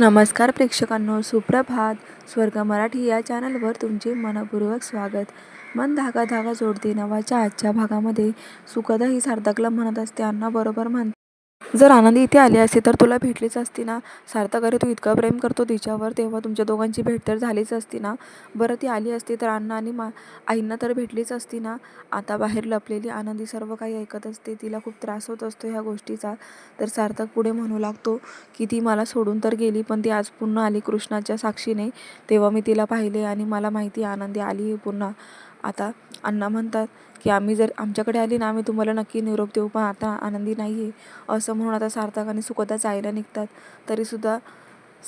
नमस्कार प्रेक्षकांनो सुप्रभात. स्वर्ग मराठी या चॅनलवर तुमचे मनपूर्वक स्वागत. मन धागा धागा जोडते नवाच्या आजच्या भागामध्ये. सुखदा ही सार्थकला म्हणत असते. अण्णा बरोबर जर आनंदी इथे आली असती तर तुला भेटलीच असती ना. सार्थक अरे तू इतकं प्रेम करतो तिच्यावर तेव्हा तुमच्या दोघांची भेट तर झालीच असती ना. बरं ती आली असती तर अण्णा आणि मा आईंना तर भेटलीच असती ना. आता बाहेर लपलेली आनंदी सर्व काही ऐकत असते. तिला खूप त्रास होत असतो ह्या गोष्टीचा. तर सार्थक पुढे म्हणू लागतो की ती मला सोडून तर गेली पण ती आज पुन्हा आली कृष्णाच्या साक्षीने. तेव्हा मी तिला पाहिले आणि मला माहिती आनंदी आली पुन्हा. आता अण्णा म्हणतात की आम्ही जर आमच्याकडे आली ना आम्ही तुम्हाला नक्की निरोप देऊ पण आता आनंदी नाही आहे असं म्हणून आता सार्थक आणि सुखदा जायला निघतात. तरीसुद्धा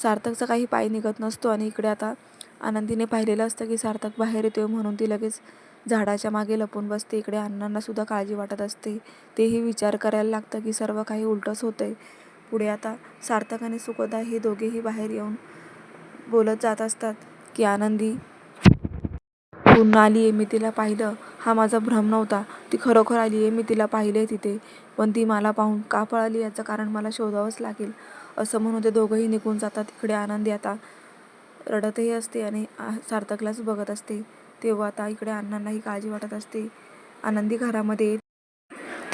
सार्थकचा काही पाय निघत नसतो आणि इकडे आता आनंदीने पाहिलेलं असतं की सार्थक बाहेर येतोय म्हणून ती लगेच झाडाच्या मागे लपून बसते. इकडे अण्णांनासुद्धा काळजी वाटत असते. तेही विचार करायला लागतं की सर्व काही उलटंच होतंय. पुढे आता सार्थक आणि सुखदा हे दोघेही बाहेर येऊन बोलत जात असतात की आनंदी पुन्हा आली आहे मी तिला पाहिलं. हा माझा भ्रम नव्हता. ती खरोखर आली आहे मी तिला पाहिले तिथे. पण ती मला पाहून का पळाली याचं कारण मला शोधावंच लागेल. असं म्हणून ते दोघंही निघून जातात इकडे आनंदी. आता रडतही असते आणि सार्थकलाच बघत असते. तेव्हा आता इकडे अण्णांनाही काळजी वाटत असते. आनंदी घरामध्ये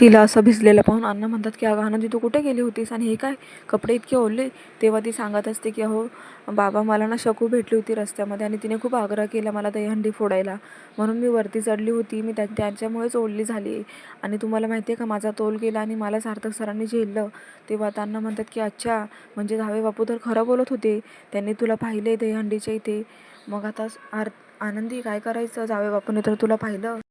तिला असं भिजलेलं पाहून अण्णा म्हणतात की अगं आनंदी तू कुठे गेली होतीस आणि हे काय कपडे इतके ओढले तेव्हा ती सांगत असते की अहो बाबा मला ना शकू भेटली होती रस्त्यामध्ये आणि तिने खूप आग्रह केला मला दहीहंडी फोडायला. म्हणून मी वरती चढली होती. मी त्या त्यांच्यामुळेच ओढली झाली. आहे आणि तुम्हाला माहिती आहे का माझा तोल गेला आणि मला सार्थक सरांनी झेललं. तेव्हा त्यांना म्हणतात की अच्छा म्हणजे जावे बापू तर खरं बोलत होते. त्यांनी तुला पाहिले दहीहंडीच्या इथे. मग आता आर आनंदी काय करायचं? जावे बापूने तर तुला पाहिलं.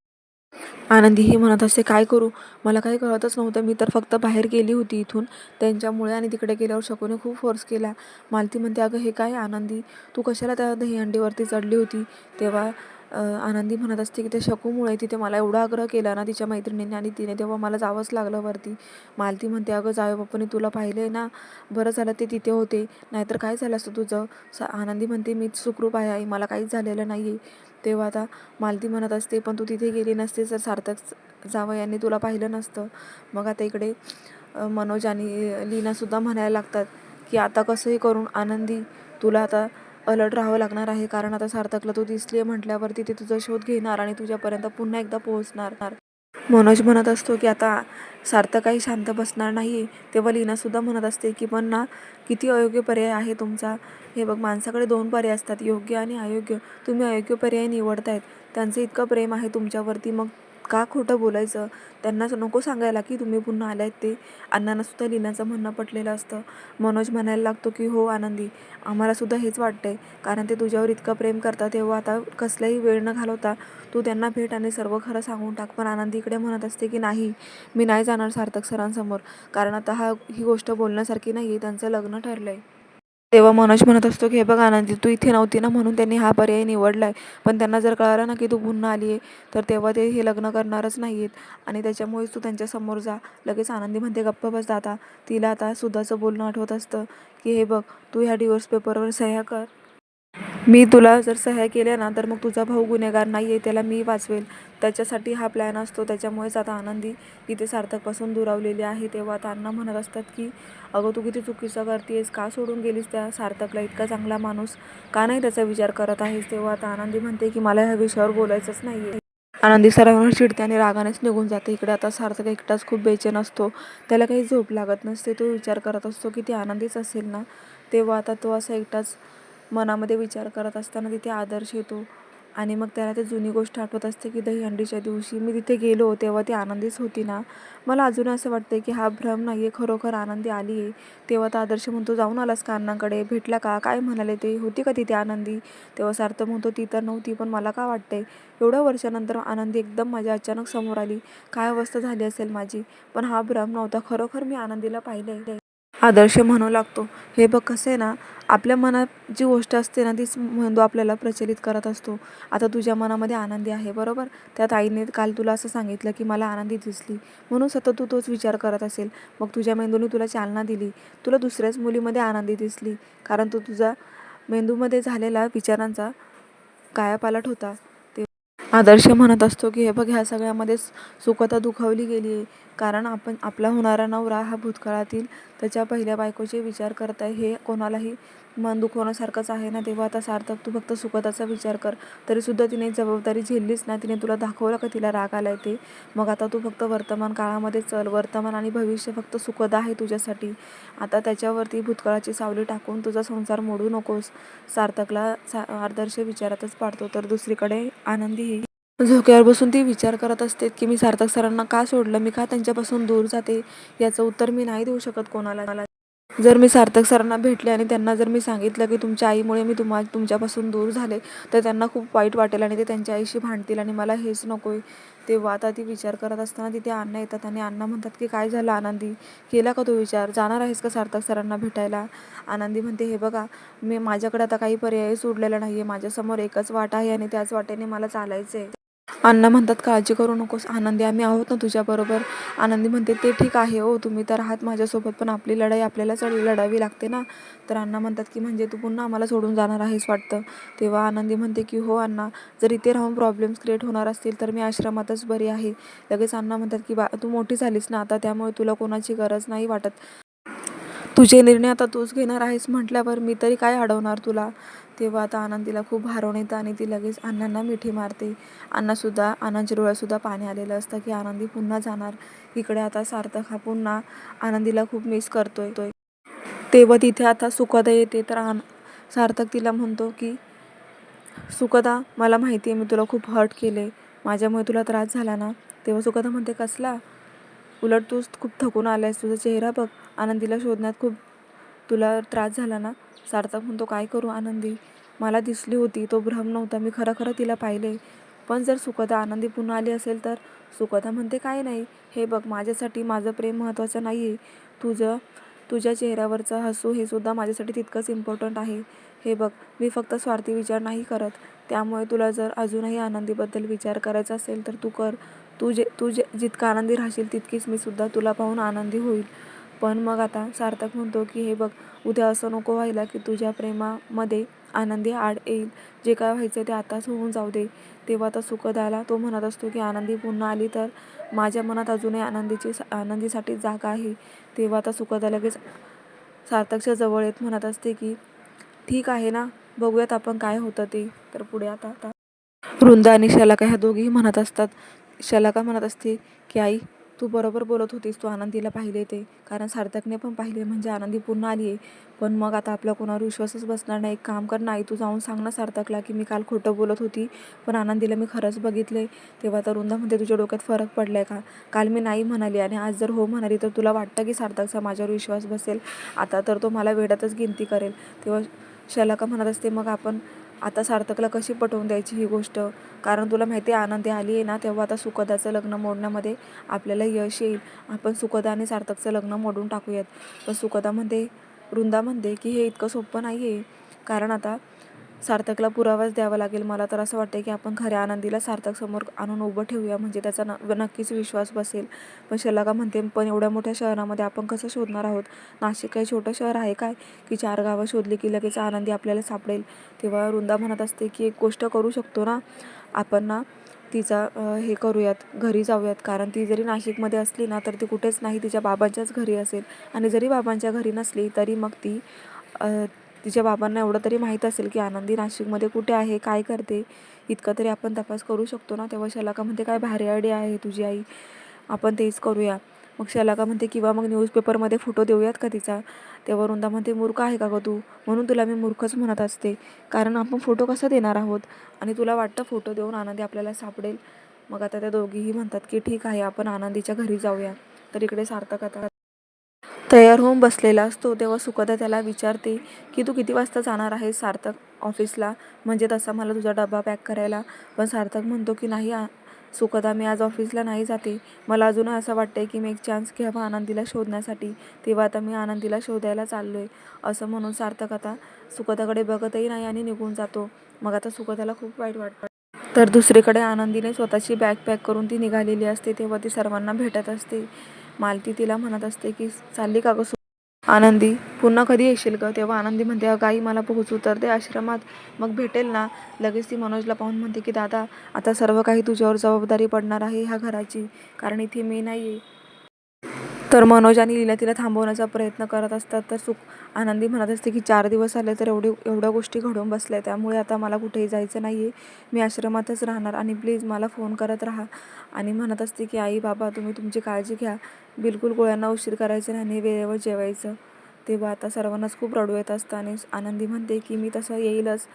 आनंदीही म्हणत असते काय करू? मला काही कळतच नव्हतं. मी तर फक्त बाहेर गेली होती इथून. त्यांच्यामुळे आणि तिकडे गेल्यावर शकूने खूप फोर्स केला. मालती म्हणते अगं हे काय आनंदी? तू कशाला त्या दहीहंडीवरती चढली होती? तेव्हा आनंदी म्हणत असते की ते शकूमुळे तिथे मला एवढा आग्रह केला ना तिच्या मैत्रिणीने आणि तिने तेव्हा मला जावंच लागलं वरती. मालती म्हणते अगं जावे बाप्पाने तुला पाहिलं आहे ना? बरं झालं ते तिथे होते. नाहीतर काय झालं असतं तुझं? स आनंदी म्हणते मी सुखरूप आहे आई. मला काहीच झालेलं नाही आहे तेव्हा आता मालती म्हणत असते पण तू तिथे गेली नसते तर सार्थक जावयाने तुला पाहिलं नसतं. मग आता इकडे मनोज आणि लीनासुद्धा म्हणायला लागतात की आता कसंही करून आनंदी तुला आता अलर्ट राहावं लागणार आहे कारण आता सार्थकला तू दिसली आहे म्हटल्यावरती ते तुझा शोध घेणार आणि तुझ्यापर्यंत पुन्हा एकदा पोहोचणार. मनोज म्हणत असतो की आता सार्थक काही शांत बसणार नाही. तेव्हा लीनासुद्धा म्हणत असते की पण ना किती अयोग्य पर्याय आहे तुमचा. हे बघ माणसाकडे दोन पर्याय असतात योग्य आणि अयोग्य. तुम्ही अयोग्य पर्याय निवडतायत. त्यांचं इतकं प्रेम आहे तुमच्यावरती. मग का खोटं बोलायचं? त्यांना नको सांगायला की तुम्ही पुन्हा आलायत ते. अण्णांनासुद्धा लिहिण्याचं म्हणणं पटलेलं असतं. मनोज म्हणायला लागतो की हो आनंदी. आम्हालासुद्धा हेच हेच वाटतंय. कारण ते तुझ्यावर इतकं प्रेम करतात. तेव्हा आता कसलाही वेळ न घालवता तू त्यांना भेट आणि सर्व खरं सांगून टाक. पण आनंदी इकडे म्हणत असते की नाही. मी नाही जाणार सार्थक सरांसमोर. कारण आता हा ही गोष्ट बोलण्यासारखी नाही आहे त्यांचं लग्न ठरलं आहे तेव्हा मनोज म्हणत असतो की हे बघ आनंदी तू इथे नव्हती ना म्हणून त्यांनी हा पर्याय निवडला आहे पण त्यांना जर कळलं ना की तू पुन्हा आली आहे तर तेव्हा ते हे लग्न करणारच नाही आहेत आणि त्याच्यामुळेच तू त्यांच्यासमोर जा. लगेच आनंदी म्हणते गप्प बस दादा. तिला आता सुद्धाचं बोलणं आठवत असतं की हे बघ तू ह्या डिवोर्स पेपरवर सह्या कर. मी तुला जर सह्या केल्या ना तर मग तुझा भाऊ गुन्हेगार नाही आहे त्याला मी वाचवेल. त्याच्यासाठी हा प्लॅन असतो. त्याच्यामुळेच आता आनंदी इथे सार्थकपासून दुरावलेली आहे. तेव्हा आता म्हणत असतात की अगं तू किती चुकीचं करतेस? का सोडून गेलीस त्या सार्थकला? इतका चांगला माणूस का नाही त्याचा विचार करत आहेस? तेव्हा आता आनंदी म्हणते की मला ह्या विषयावर बोलायचंच नाही आहे आनंदी सरावर चिडते आणि रागानेच निघून जाते. इकडे आता सार्थक एकटाच खूप बेचैन असतो. त्याला काही झोप लागत नसते. तो विचार करत असतो की ती आनंदीच असेल ना? तेव्हा आता तो असा एकटाच मनामध्ये विचार करत असताना तिथे आदर्श येतो. आणि मग त्याला ते जुनी गोष्ट आठवत असते की दहीहंडीच्या दिवशी मी तिथे गेलो तेव्हा ती आनंदीच होती ना. मला अजून असं वाटतं की हा भ्रम नाही आहे खरोखर आनंदी आली आहे तेव्हा तर आदर्श म्हणतो जाऊन आलास का अण्णांकडे भेटला का? काय म्हणाले ते? होती का तिथे आनंदी? तेव्हा सार्थ म्हणतो ती तर नव्हती पण मला का वाटतंय? एवढ्या वर्षानंतर आनंदी एकदम माझ्या अचानक समोर आली. काय अवस्था झाली असेल माझी? पण हा भ्रम नव्हता. खरोखर मी आनंदीला पाहिलं आदर्श म्हणू लागतो हे बघ कसं आहे ना आपल्या मनात जी गोष्ट असते ना तीच मेंदू आपल्याला प्रचलित करत असतो. आता तुझ्या मनामध्ये आनंदी आहे बरोबर? त्यात आईने काल तुला असं सांगितलं की मला आनंदी दिसली. म्हणून सतत तू तोच विचार करत असेल. मग तुझ्या मेंदूने तुला चालना दिली. तुला दुसऱ्याच मुलीमध्ये आनंदी दिसली. कारण तो तुझा मेंदूमध्ये झालेला विचारांचा कायापालट होता. ते आदर्श म्हणत असतो की हे बघ ह्या सगळ्यामध्येच सुखता दुखावली गेली आहे कारण आपण आपला होणारा नवरा हा भूतकाळातील त्याच्या पहिल्या बायकोचे विचार करत आहे. हे कोणालाही मन दुखवण्यासारखंच आहे ना तेव्हा आता सार्थक तू फक्त सुखदाचा विचार कर. तरीसुद्धा तिने जबाबदारी झेललीच ना तिने तुला दाखवलं का तिला राग आला ते? मग आता तू फक्त वर्तमान काळामध्ये चल. वर्तमान आणि भविष्य फक्त सुखद आहे तुझ्यासाठी. आता त्याच्यावरती भूतकाळाची सावली टाकून तुझा संसार मोडू नकोस. सार्थकला सा आदर्श विचारातच पाडतो. तर दुसरीकडे आनंदीही झोक्यावर बसून ती विचार करत असते की मी सार्थक सरांना का सोडलं? मी का त्यांच्यापासून दूर जाते? याचं उत्तर मी नाही देऊ शकत कोणाला. जर मी सार्थक सरांना भेटले आणि त्यांना जर मी सांगितलं की तुमच्या आईमुळे मी तुम्हा तुमच्यापासून दूर झाले तर त्यांना खूप वाईट वाटेल आणि ते त्यांच्या आईशी भांडतील आणि मला हेच नको आहे तेव्हा आता ती विचार करत असताना तिथे अण्णा येतात आणि अण्णा म्हणतात की काय झालं आनंदी? केला का तो विचार? जाणार आहेस का सार्थक सरांना भेटायला? आनंदी म्हणते हे बघा मी माझ्याकडे आता काही पर्याय सोडलेला नाही आहे माझ्यासमोर एकच वाट आहे आणि त्याच वाटेने मला चालायचं आहे अण्णा म्हणतात काळजी करू नकोस आनंदी आम्ही आहोत ना तुझ्याबरोबर आनंदी म्हणते ते ठीक आहे हो तुम्ही तर आहात माझ्यासोबत पण आपली लढाई आपल्यालाच लढावी लागते ना. तर अण्णा म्हणतात की म्हणजे तू पुन्हा आम्हाला सोडून जाणार आहेस वाटतं? तेव्हा आनंदी म्हणते की हो अण्णा जर इथे राहून प्रॉब्लेम्स क्रिएट होणार असतील तर मी आश्रमातच बरी आहे. लगेच अण्णा म्हणतात की बा तू मोठी झालीस ना आता त्यामुळे तुला कोणाची गरज नाही वाटत. तुझे निर्णय आता तूच घेणार आहेस म्हटल्यावर मी तरी काय अडवणार तुला? तेव्हा आता आनंदीला खूप भारून येतं आणि ती लगेच अण्णांना मिठी मारते. अण्णासुद्धा अण्णांच्या डोळ्यातसुद्धा पाणी आलेलं असतं की आनंदी पुन्हा जाणार. इकडे आता सार्थक हा पुन्हा आनंदीला खूप मिस करतोय तोय तेव्हा तिथे आता सुखदा येते तर आन सार्थक तिला म्हणतो की सुखदा मला माहिती आहे मी तुला खूप हर्ट केले माझ्यामुळे तुला त्रास झाला ना? तेव्हा सुखदा म्हणते कसला? उलट तूच खूप थकून आलायस. तुझा चेहरा बघ. आनंदीला शोधण्यात खूप तुला त्रास झाला ना? सार्थक म्हणतो काय करू आनंदी? मला दिसली होती. तो भ्रम नव्हता. मी खरं खरं तिला पाहिले. पण जर सुखदा आनंदी पुन्हा आली असेल तर? सुखदा म्हणते काय नाही. हे बघ माझ्यासाठी माझं प्रेम महत्त्वाचं नाही आहे तुझं तुझ्या चेहऱ्यावरचं हसू हे सुद्धा माझ्यासाठी तितकंच इम्पॉर्टंट आहे. हे बघ मी फक्त स्वार्थी विचार नाही करत. त्यामुळे तुला जर अजूनही आनंदीबद्दल विचार करायचा असेल तर तू कर. तू जे तू जे जितका आनंदी राहशील तितकीच मी सुद्धा तुला पाहून आनंदी होईल. पण मग आता सार्थक म्हणतो की हे बघ उद्या असं नको व्हायला की तुझ्या प्रेमामध्ये आनंदी आड येईल. जे काय व्हायचं ते आताच होऊन जाऊ दे. तेव्हा आता सुखदाला तो म्हणत असतो की आनंदी पुन्हा आली तर माझ्या मनात अजूनही आनंदीची आनंदीसाठी जागा आहे. तेव्हा आता सुखदा लगेच सार्थकच्या जवळ येत म्हणत असते की ठीक आहे ना बघूयात आपण काय होतं ते. तर पुढे आता आता वृंदा आणि शलाका ह्या दोघीही म्हणत असतात. शलाका म्हणत असते की आई तू बरोबर बोलत होतीस तू आनंदीला पाहिले ते. कारण सार्थकने पण पाहिले म्हणजे आनंदी पुन्हा आली आहे. पण मग आता आपला कोणावर विश्वासच बसणार नाही. एक काम कर नाही आई तू जाऊन सांग ना सार्थकला की मी काल खोटं बोलत होती पण आनंदीला मी खरंच बघितले तेव्हा तर रुंदामध्ये तुझ्या डोक्यात फरक पडला आहे का? काल मी नाही म्हणाली आणि आज जर हो म्हणाली तर तुला वाटतं की सार्थकचा माझ्यावर विश्वास बसेल? आता तर तो मला वेड्यातच गिनती करेल. तेव्हा शलाका म्हणत असते मग आपण आता सार्थकला कशी पटवून द्यायची ही गोष्ट? कारण तुला माहिती आहे आनंदी आली आहे ना तेव्हा आता सुखदाचं लग्न मोडण्यामध्ये आपल्याला यश येईल. आपण सुखदा आणि सार्थकचं लग्न मोडून टाकूयात. पण सुखदा म्हणते वृंदा म्हणते की हे इतकं सोपं नाही आहे कारण आता सार्थकला पुरावाच द्यावा लागेल. मला तर असं वाटतं की आपण खऱ्या आनंदीला सार्थक समोर आणून उभं ठेवूया. म्हणजे त्याचा न नक्कीच विश्वास बसेल. पण शलाका म्हणते पण एवढ्या मोठ्या शहरामध्ये आपण कसं शोधणार आहोत? नाशिक काही छोटं शहर आहे काय? की चार गावं शोधली की लगेच आनंदी आपल्याला सापडेल. तेव्हा वृंदा म्हणत असते की एक गोष्ट करू शकतो ना? आपण ना तिचा हे करूयात घरी जाऊयात. कारण ती जरी नाशिकमध्ये असली ना तर ती कुठेच नाही. तिच्या बाबांच्याच घरी असेल. आणि जरी बाबांच्या घरी नसली तरी मग ती तिच्या बाबांना एवढं तरी माहीत असेल की आनंदी नाशिकमध्ये कुठे आहे काय करते? इतकं तरी आपण तपास करू शकतो ना? तेव्हा शलाका म्हणते काय भारी आयडिया आहे तुझी आई. आपण तेच करूया. मग शलाका म्हणते किंवा मग न्यूजपेपरमध्ये फोटो देऊयात का तिचा? तेव्हा वृंदा म्हणते मूर्ख आहे का गं तू? म्हणून तुला मी मूर्खच म्हणत असते. कारण आपण फोटो कसा देणार आहोत? आणि तुला वाटतं फोटो देऊन आनंदी आपल्याला सापडेल? मग आता त्या दोघीही म्हणतात की ठीक आहे आपण आनंदीच्या घरी जाऊया. तर इकडे सार्थक आता तयार होऊन बसलेला असतो तेव्हा सुखदा त्याला विचारते की तू किती वाजता जाणार आहेस सार्थक ऑफिसला म्हणजे तसा मला तुझा डबा पॅक करायला. पण सार्थक म्हणतो की नाही आ सुखदा मी आज ऑफिसला नाही जाते. मला अजून असं वाटतंय की मी एक चान्स घ्यावा आनंदीला शोधण्यासाठी. तेव्हा आता मी आनंदीला शोधायला चाललो आहे असं म्हणून सार्थक आता सुखदाकडे बघतही नाही आणि निघून जातो. मग आता सुखदाला खूप वाईट वाटतं. तर दुसरीकडे आनंदीने स्वतःची बॅग पॅक करून ती निघालेली असते तेव्हा ती सर्वांना भेटत असते. मालती तिला म्हणत असते की चालली का गं आनंदी पुन्हा कधी येशील ग? तेव्हा आनंदी म्हणते गाई मला पोहोचू तर दे आश्रमात मग भेटेल ना? लगेच ती मनोजला पाहून म्हणते की दादा आता सर्व काही तुझ्यावर जबाबदारी पडणार आहे ह्या घराची कारण इथे मी नाही आहे तर मनोज आणि लीला तिला थांबवण्याचा प्रयत्न करत असतात. तर सुख आनंदी म्हणत असते की चार दिवस आले तर एवढे एवढ्या गोष्टी घडून बसल्या त्यामुळे आता मला कुठेही जायचं नाही आहे मी आश्रमातच राहणार आणि प्लीज मला फोन करत राहा. आणि म्हणत असते की आई बाबा तुम्ही तुमची काळजी घ्या. बिलकुल गोळ्यांना उशीर करायचं नाही आणि वेळेवर जेवायचं. तेव्हा आता सर्वांनाच खूप रडू येत असतं आणि आनंदी म्हणते की मी तसं येईलच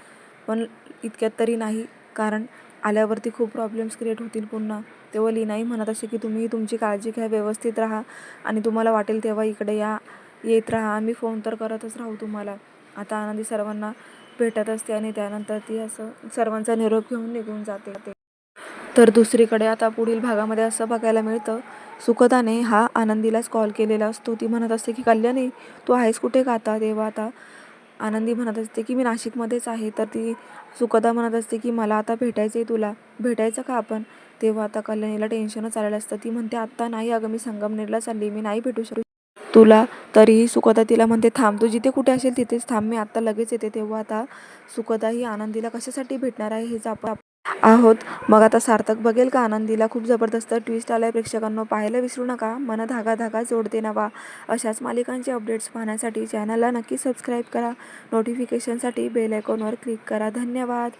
पण इतक्यात तरी नाही. कारण आल्यावरती खूप प्रॉब्लेम्स क्रिएट होतील पुन्हा. तेव्हा लीनाही म्हणत असे की तुम्ही तुमची काळजी घ्या व्यवस्थित राहा आणि तुम्हाला वाटेल तेव्हा इकडे या येत राहा. आम्ही फोन तर करतच राहू तुम्हाला. आता आनंदी सर्वांना भेटत असते आणि त्यानंतर ती असं सर्वांचा निरोप घेऊन निघून जाते. तर दुसरीकडे आता पुढील भागामध्ये असं बघायला मिळतं सुखदाने हा आनंदीलाच कॉल केलेला असतो. ती म्हणत असते की कल्याणी तू आहेस कुठे का आता? तेव्हा आता आनंदी म्हणत असते की मी नाशिकमध्येच आहे तर ती सुखदा म्हणत असते की मला आता भेटायचं आहे तुला. भेटायचं का आपण? तेव्हा आता कल्याणीला टेन्शनच आलेलं असतं. ती म्हणते आत्ता नाही अगं मी संगमनेरला चालली. मी नाही भेटू शकू तुला तरीही सुखदा तिला म्हणते थांब तू जिथे कुठे असेल तिथेच थांब. मी आत्ता लगेच येते. तेव्हा आता सुखदा ही आनंदीला कशासाठी भेटणार आहे हेच आपण आहोत. मग आता सार्थक बघेल का? आनंदीला खूप जबरदस्त ट्विस्ट आलाय. प्रेक्षकांनो पाहायला विसरू नका. मन धागा धागा जोडते नवा. अशाच मालिकांचे अपडेट्स पाहण्यासाठी चॅनलला नक्की सबस्क्राईब करा. नोटिफिकेशनसाठी बेल आयकॉनवर क्लिक करा. धन्यवाद.